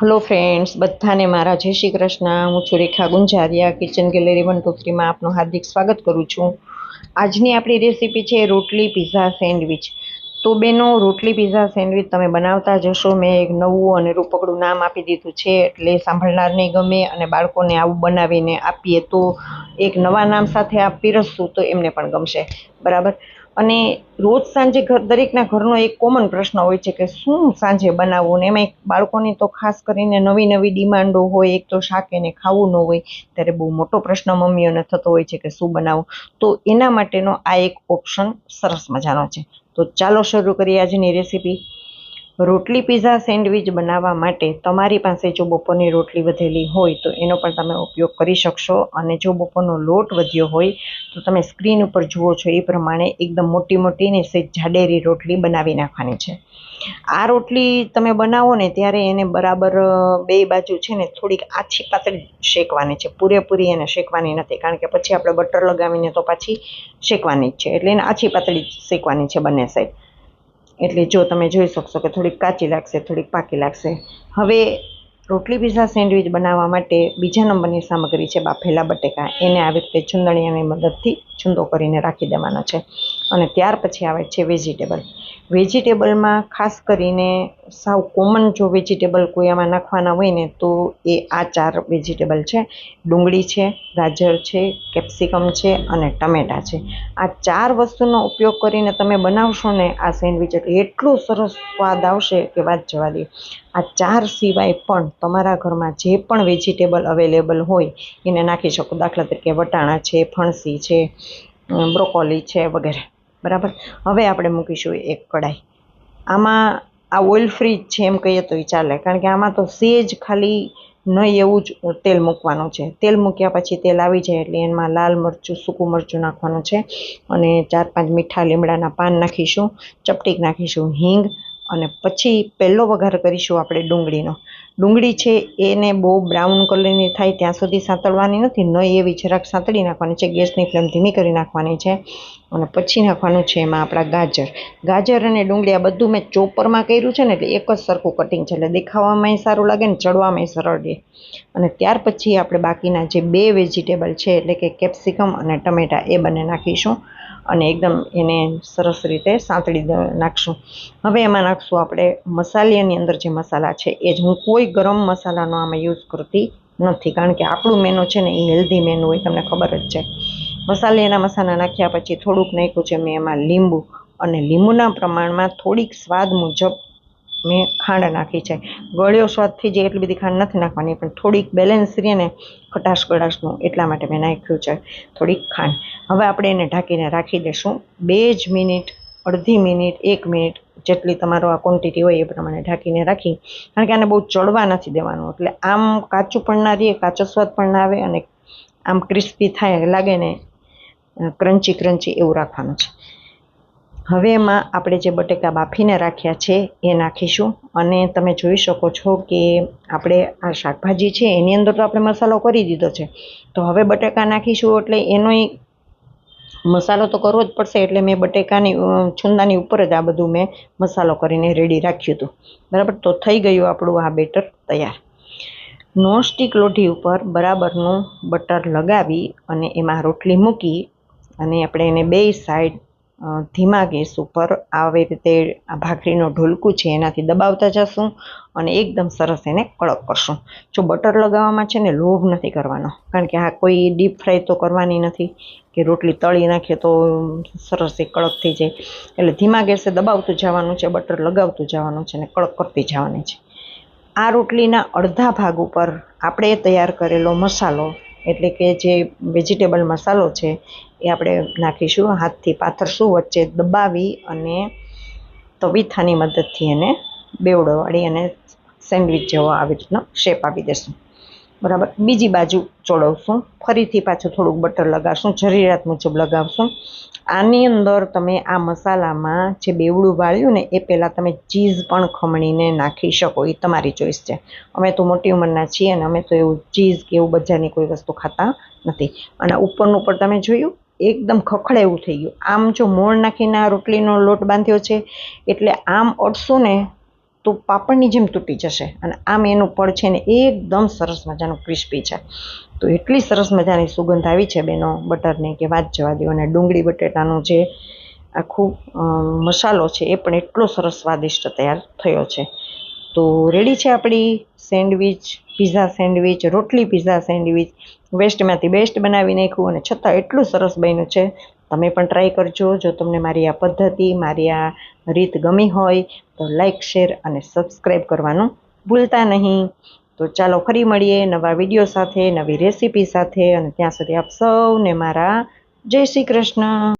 Hello friends બધાને મારા જય શ્રી કૃષ્ણ. હું છું Rekha Gunjariya kitchen gallery one two થ્રીમાં આપનું હાર્દિક સ્વાગત કરું છું. આજની આપણી રેસીપી છે રોટલી પીઝા સેન્ડવિચ તો બેનો, રોટલી પીઝા સેન્ડવિચ તમે બનાવતા જશો. મેં એક નવું અને રૂપકડું નામ આપી દીધું છે, એટલે સાંભળનારને ગમે અને બાળકોને આવું બનાવીને આપીએ તો એક નવા નામ સાથે આ પીરસશું તો એમને પણ ગમશે. બરાબર? અને રોજ સાંજે ઘર, દરેકના ઘરનો એક કોમન પ્રશ્ન હોય છે કે શું સાંજે બનાવવું ને એમાં એક બાળકોની તો ખાસ કરીને નવી નવી ડિમાન્ડો હોય, એક તો શાક એને ખાવું ન હોય, ત્યારે બહુ મોટો પ્રશ્ન મમ્મીઓને થતો હોય છે કે શું બનાવવું તો એના માટેનો આ એક ઓપ્શન સરસ મજાનો છે. તો ચાલો શરૂ કરીએ આજની રેસીપી રોટલી પીઝા સેન્ડવિચ બનાવવા માટે તમારી પાસે જો બપોરની રોટલી વધેલી હોય તો એનો પણ તમે ઉપયોગ કરી શકશો અને જો બપોરનો લોટ વધ્યો હોય તો તમે સ્ક્રીન ઉપર જુઓ છો એ પ્રમાણે એકદમ મોટી મોટી ને જાડેરી રોટલી બનાવી નાખવાની છે. આ રોટલી તમે બનાવો ને ત્યારે એને બરાબર બે બાજુ છે ને થોડીક આછી પાતળી શેકવાની છે. પૂરેપૂરી એને શેકવાની નથી કારણ કે પછી આપણે બટર લગાવીને તો પાછી શેકવાની જ છે. એટલે એને આછી પાતળી શેકવાની છે બંને સાઈડ એટલે જો તમે જોઈ શકશો કે થોડીક કાચી લાગશે થોડીક પાકી લાગશે. હવે રોટલી પીઝા સેન્ડવિચ બનાવવા માટે બીજા નંબરની સામગ્રી છે બાફેલા બટેકા. એને આવી રીતે ચૂંદણીયાની મદદથી ચૂંદો કરીને રાખી દેવાનો છે અને ત્યાર પછી આવે છે વેજીટેબલ. વેજીટેબલમાં ખાસ કરીને સાવ કોમન જો વેજીટેબલ કોઈ આમાં નાખવાના હોય ને તો એ આ ચાર વેજીટેબલ છે. ડુંગળી છે, ગાજર છે, કેપ્સિકમ છે અને ટમેટાં છે. આ ચાર વસ્તુનો ઉપયોગ કરીને તમે બનાવશો ને આ સેન્ડવિચ એટલે એટલું સરસ સ્વાદ આવશે કે વાત જવા દે. આ ચાર સિવાય પણ તમારા ઘરમાં જે પણ વેજીટેબલ અવેલેબલ હોય, એને નાખી શકો. દાખલા તરીકે વટાણા છે, ફણસી છે બ્રોકોલી છે વગેરે. બરાબર? હવે આપણે મૂકીશું એક કડાઈ આમાં આ ઓઇલ ફ્રી છે એમ કહીએ તો એ ચાલે. કારણ કે આમાં તો સેજ ખાલી નહીં એવું જ તેલ મૂકવાનું છે. તેલ મૂક્યા પછી તેલ આવી જાય એટલે એમાં લાલ મરચું, સૂકું મરચું નાખવાનું છે. અને ચાર પાંચ મીઠા લીમડાના પાન નાખીશું, ચપટીક નાખીશું, હિંગ અને પછી પહેલો વઘાર કરીશું આપણે ડુંગળીનો. ડુંગળી છે એને બહુ બ્રાઉન કલરની થાય ત્યાં સુધી સાંતળવાની નથી, ન એવી જરાક સાંતળી નાખવાની છે, ગેસની ફ્લેમ ધીમી કરી નાખવાની છે અને પછી નાખવાનું છે એમાં આપણા ગાજર. ગાજર અને ડુંગળી આ બધું મેં ચોપરમાં કર્યું છે ને એટલે એક જ સરખું કટિંગ છે, એટલે દેખાવામાં સારું લાગે ને ચડવામાં સરળ રહે. અને ત્યાર પછી આપણે બાકીના જે બે વેજીટેબલ છે, એટલે કે કેપ્સિકમ અને ટમેટાં એ બંને નાખીશું. અને એકદમ એને સરસ રીતે સાંતળી નાખશું. હવે એમાં નાખશું આપણે મસાલિયાની અંદર જે મસાલા છે, એ જ હું કોઈ ગરમ મસાલાનો આમાં યુઝ કરતી નથી. કારણ કે આપણું મેનુ છે ને એ હેલ્ધી મેનુ હોય, તમને ખબર જ છે. મસાલિયાના મસાલા નાખ્યા પછી થોડુંક નાખ્યું છે મેં એમાં લીંબુ. અને લીંબુના પ્રમાણમાં થોડીક સ્વાદ મુજબ મેં ખાંડ નાખી છે. ગળ્યો સ્વાદથી જે એટલી બધી ખાંડ નથી નાખવાની, પણ થોડીક બેલેન્સ રહે ને ખટાશ ગળાશનું એટલા માટે મેં નાખ્યું છે. થોડીક ખાંડ. હવે આપણે એને ઢાંકીને રાખી દઈશું. બે જ મિનિટ, અડધી મિનિટ, એક મિનિટ જેટલી તમારો આ ક્વોન્ટિટી હોય એ પ્રમાણે ઢાંકીને રાખી. કારણ કે આને બહુ ચડવા નથી દેવાનું. એટલે આમ કાચું પણ ના રહે કાચો સ્વાદ પણ ના આવે અને આમ ક્રિસ્પી થાય, લાગે ને ક્રન્ચી ક્રન્ચી એવું રાખવાનું છે. હવે એમાં આપણે જે બટેકા બાફીને રાખ્યા છે, એ નાખીશું. અને તમે જોઈ શકો છો કે આપણે આ શાકભાજી છે, એની અંદર તો આપણે મસાલો કરી દીધો છે. તો હવે બટેકા નાખીશું એટલે એનો મસાલો તો કરવો જ પડશે, એટલે મેં બટેકાની છુંદાની ઉપર જ આ બધું મેં મસાલો કરીને રેડી રાખ્યું હતું. બરાબર? તો થઈ ગયું આપણું આ બેટર તૈયાર. નોનસ્ટિક લોઢી ઉપર બરાબરનું બટર લગાવી અને એમાં રોટલી મૂકી અને આપણે એને બે સાઈડ ધીમા ગેસ ઉપર આવી રીતે આ ભાખરીનું ઢોલકું છે એનાથી દબાવતા જશું અને એકદમ સરસ એને કડક કરશું. જો બટર લગાવવામાં છે ને લોભ નથી કરવાનો, કારણ કે આ કોઈ ડીપ ફ્રાય તો કરવાની નથી, કે રોટલી તળી નાખીએ તો સરસ એ કડક થઈ જાય. એટલે ધીમા ગેસે દબાવતું જવાનું છે, બટર લગાવતું જવાનું છે અને કડક કરતી જવાની છે. આ રોટલીના અડધા ભાગ ઉપર આપણે તૈયાર કરેલો મસાલો એટલે કે જે વેજીટેબલ મસાલો છે, એ આપણે નાખીશું, હાથથી પાથરશું, વચ્ચે દબાવી અને તવીથાની મદદથી એને બેવડો વાળી અને સેન્ડવિચ જેવો આવી રીતનો શેપ આપી દેશું. બરાબર. બીજી બાજુ ચોળવશું. ફરીથી પાછું થોડુંક બટર લગાવશું જરૂરિયાત મુજબ લગાવશું. આની અંદર તમે આ મસાલામાં જે બેવડું વાળ્યું ને એ પહેલાં તમે ચીઝ પણ ખમણીને નાખી શકો. એ તમારી ચોઈસ છે. અમે તો મોટી ઉંમરના છીએ અને અમે તો એવું ચીઝ કે એવું બજારની કોઈ વસ્તુ ખાતા નથી. અને ઉપરનું ઉપર તમે જોયું, એકદમ ખખડે એવું થઈ ગયું. આમ જો મોણ નાખીને આ રોટલીનો લોટ બાંધ્યો છે, એટલે આમ અડશું ને તો પાપડની જેમ તૂટી જશે. અને આમ એનું પડ છે ને એકદમ સરસ મજાનું ક્રિસ્પી છે. તો એટલી સરસ મજાની સુગંધ આવી છે બેનો, બટરની કે વાત જવા દો. અને ડુંગળી બટેટાનું જે આખું મસાલો છે એ પણ એટલો સરસ સ્વાદિષ્ટ તૈયાર થયો છે. તો રેડી છે આપણી સેન્ડવિચ પીઝા સેન્ડવિચ, રોટલી પીઝા સેન્ડવિચ. વેસ્ટમાંથી બેસ્ટ બનાવી નાખ્યું અને છતાં એટલું સરસ બન્યું છે તમે પણ ટ્રાય કરજો. જો તમને મારી આ પદ્ધતિ, મારી આ રીત ગમી હોય, તો લાઈક શેર અને સબસ્ક્રાઈબ કરવાનું ભૂલતા નહીં. તો ચાલો ફરી મળીએ નવા વીડિયો સાથે, નવી રેસીપી સાથે. અને ત્યાં સુધી આપ સૌને મારા જય શ્રી કૃષ્ણ.